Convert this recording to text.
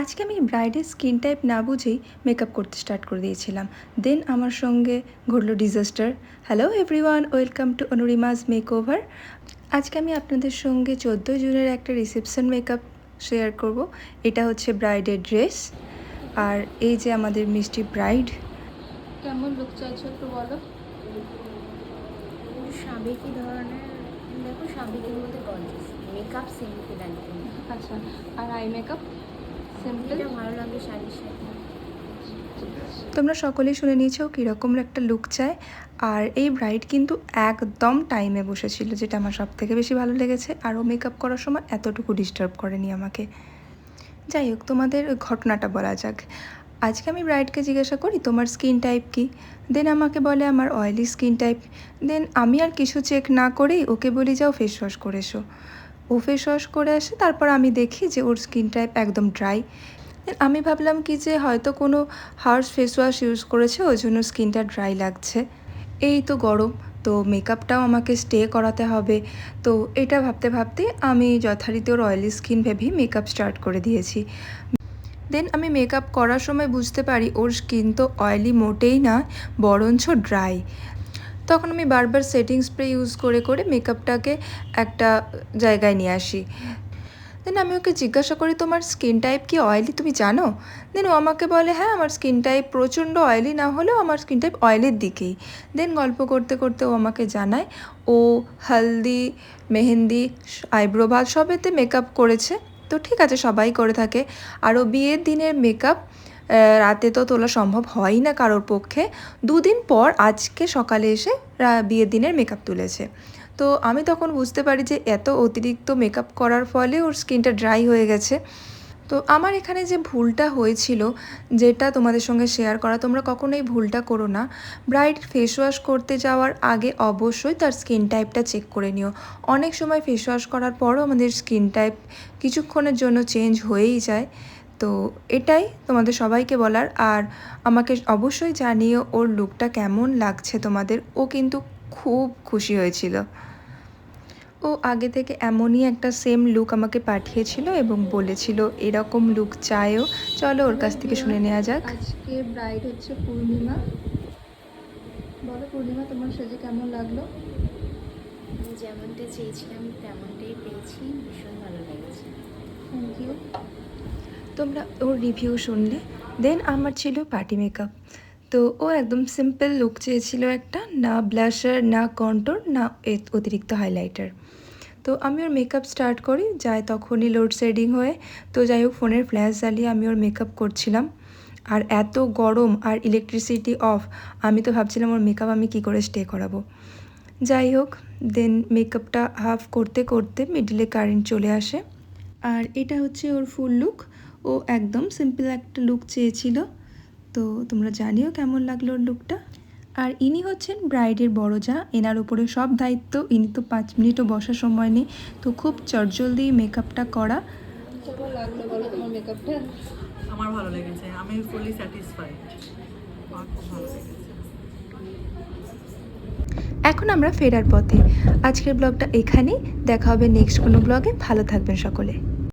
আজকে আমি ব্রাইডের skin type না বুঝেই মেকআপ করতে স্টার্ট করে দিয়েছিলাম। দেন আমার সঙ্গে ঘটলো disaster hello everyone welcome to Anurima's makeover আজকে আমি আপনাদের সঙ্গে চোদ্দ জুনের একটা রিসেপশন মেকআপ শেয়ার করব। এটা হচ্ছে ব্রাইডের ড্রেস আর এই যে আমাদের মিষ্টি ব্রাইড কেমন লুক চাইছো একটু বলো? সাবেকি ধরনের দেখো সাবেকির মধ্যে গর্জিয়াস মেকআপ আচ্ছা আর আই মেকআপ সিম্পল ভালো লাগে শাড়ির সাথে। তোমরা সকলেই শুনে নিয়েছো কীরকম একটা লুক চায়। আর এই ব্রাইড কিন্তু একদম টাইমে বসেছিল যেটা আমার সব থেকে বেশি ভালো লেগেছে। আরও মেকআপ করার সময় এতটুকু ডিস্টার্ব করেনি আমাকে। যাই হোক তোমাদের ঘটনাটা বলা যাক। আজকে আমি ব্রাইডকে জিজ্ঞাসা করি তোমার স্কিন টাইপ কি? দেন আমাকে বলে আমার অয়েলি স্কিন টাইপ দেন আমি আর কিছু চেক না করেই ওকে বলি যাও ফেস ওয়াশ করে এসো। ও ফেস ওয়াশ করে আসে, তারপর আমি দেখি যে ওর স্কিন টাইপ একদম ড্রাই আমি ভাবলাম কি যে হয়তো কোনো হার্স ফেস ওয়াশ ইউজ করেছে, ওই জন্য স্কিনটা ড্রাই লাগছে। এই তো গরম, তো মেকআপটাও আমাকে স্টে করাতে হবে। তো এটা ভাবতে ভাবতে আমি যথারীতি ওর অয়েলি স্কিন ভেবেই মেকআপ স্টার্ট করে দিয়েছি। দেন আমি মেকআপ করার সময় বুঝতে পারি, ওর স্কিন তো অয়েলি মোটেই না, বরঞ্চ ড্রাই তখন আমি বারবার সেটিং স্প্রে ইউজ করে করে মেকআপটাকে একটা জায়গায় নিয়ে আসি। দেন আমি ওকে জিজ্ঞাসা করি, তোমার স্কিন টাইপ কি অয়েলি তুমি জানো? দেন ও আমাকে বলে হ্যাঁ আমার স্কিন টাইপ প্রচণ্ড অয়েলি না হলেও আমার স্কিন টাইপ অয়েলের দিকেই। দেন গল্প করতে করতে ও আমাকে জানায়, ও হালদি, মেহেন্দি আইব্রো ভাত সবেতে মেকআপ করেছে। তো ঠিক আছে, সবাই করে থাকে। আরও বিয়ের দিনের মেকআপ রাতে তো তোলা সম্ভব হয়ই না কারোর পক্ষে। দুদিন পর আজকে সকালে এসে বিয়ের দিনের মেকআপ তুলেছে। তো আমি তখন বুঝতে পারি যে এত অতিরিক্ত মেকআপ করার ফলে ওর স্কিনটা ড্রাই হয়ে গেছে। তো আমার এখানে যে ভুলটা হয়েছিল, যেটা তোমাদের সঙ্গে শেয়ার করা, তোমরা কখনোই ভুলটা করো না। ব্রাইড ফেস ওয়াশ করতে যাওয়ার আগে অবশ্যই তার স্কিন টাইপটা চেক করে নিও। অনেক সময় ফেস ওয়াশ করার পরও আমাদের স্কিন টাইপ কিছুক্ষণের জন্য চেঞ্জ হয়েই যায়। তো এটাই তোমাদের সবাইকে বলার। আর আমাকে অবশ্যই জানিও ওর লুকটা কেমন লাগছে তোমাদের। ও কিন্তু খুব খুশি হয়েছিল। ও আগে থেকে এমনই একটা সেম লুক আমাকে পাঠিয়েছিল এবং বলেছিল এরকম লুক চায়ও। চলো ওর কাছ থেকে শুনে নেওয়া যাক। আজকে ব্রাইড হচ্ছে পূর্ণিমা। বলো পূর্ণিমা তোমার সেজে কেমন লাগল? যেমনটা চেয়েছিলাম তেমনটাই পেয়েছি। ভীষণ ভালো লেগেছে। থ্যাংক ইউ তোমরা ওর রিভিউ শুনলে দেন আমার ছিল পার্টি মেকআপ তো ও একদম সিম্পল লুক চেয়েছিল একটা, না ব্লাশার না কন্ট্রোর না অতিরিক্ত হাইলাইটার তো আমি ওর মেকআপ স্টার্ট করি, যায় তখনই লোডশেডিং হয়ে, তো যাই হোক ফোনের ফ্ল্যাশ জ্বালিয়ে আমি ওর মেকআপ করছিলাম। আর এত গরম আর ইলেকট্রিসিটি অফ আমি তো ভাবছিলাম ওর মেকআপ আমি কী করে স্টে করাবো। যাই হোক দেন মেকআপটা হাফ করতে করতে মিডিলে কারেন্ট চলে আসে। আর এটা হচ্ছে ওর ফুল লুক ও একদম সিম্পল একটা লুক চেয়েছিল। তো তোমরা জানিও কেমন লাগল ওর লুকটা আর ইনি হচ্ছেন ব্রাইডের বড় যা এনার উপরে সব দায়িত্ব ইনি তো পাঁচ মিনিটও বসার সময় নেই। তো খুব চটজলদি মেকআপটা করা। কেমন লাগল বলো তোমার মেকআপটা আমার ভালো লেগেছে আমি ফুলি স্যাটিসফাইড আমার খুব ভালো লেগেছে। এখন আমরা ফেরার পথে। আজকের ব্লগটা এখানেই দেখা হবে নেক্সট কোনো ব্লগে ভালো থাকবেন সকলে।